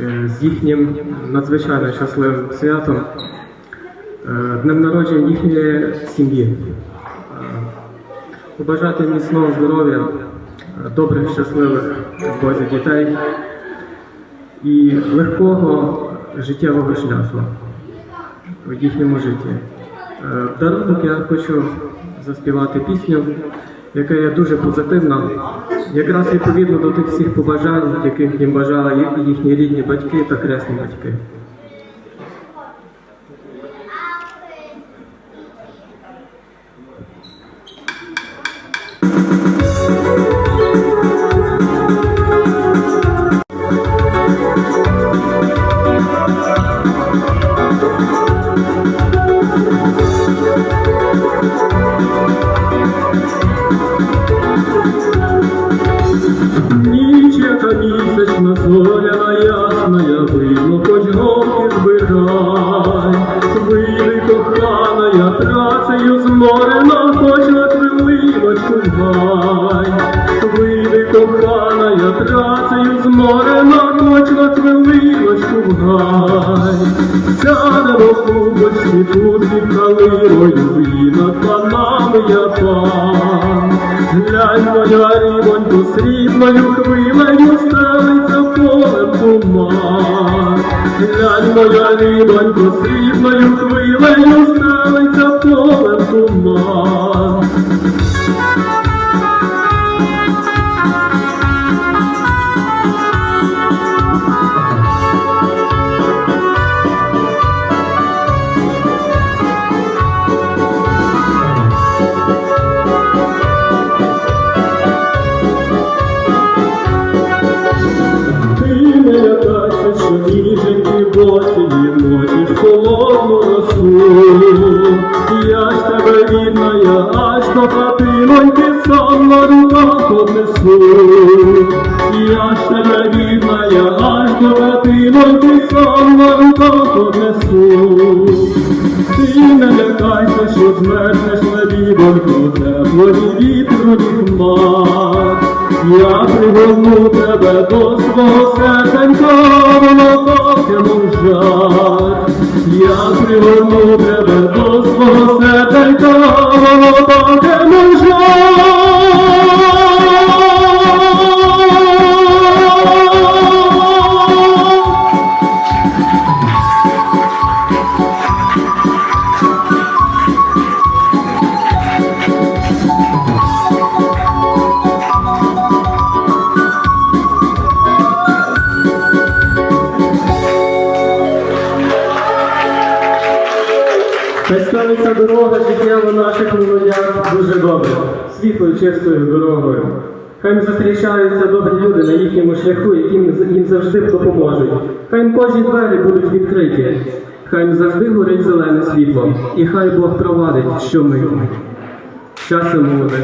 е, з їхнім надзвичайно щасливим святом, е, днем народження їхньої сім'ї. Е, Побажати міцного здоров'я, добрих, щасливих Бозі дітей і легкого життєвого шляху в їхньому житті. Дарунок я хочу заспівати пісню, яка є дуже позитивна, якраз відповідно до тих всіх побажань, яких їм бажали їхні рідні батьки та кресні батьки. Ніч, яка місячна, зоряна ясна, видно, хоч голки збирай. Вийди, кохана, я працею зморена, хоч на хвилиночку гай. Вийди, кохана, я працею зморена, хоч на хвилиночку гай. Сядемо в клубочці, тут під калиною, і над панами я пан. Глянь, моя рибонько, срібною хвилею стелиться полем туман. Глянь, моя рибонько, срібною хвилею стелиться полем туман. Босії ночі в холодну росу. Я ж тебе рідна, я аж до хатиноньки сам на руках однесу. Я ж тебе рідна, я аж до хатиноньки сам на руках однесу. Ти не лякайся, що змерзнеш на бібоньку, теплої вітру ні хмар. Я пригорну тебе до свого серденька, воно таке жар. Я пригорну тебе до свого серденька, воно наших молодят дуже добре, світлою, чистою дорогою. Хай зустрічаються добрі люди на їхньому шляху, які їм завжди допоможуть. Хай кожні двері будуть відкриті. Хай завжди горить зелене світло, і хай Бог провадить щоми. Часом молодим.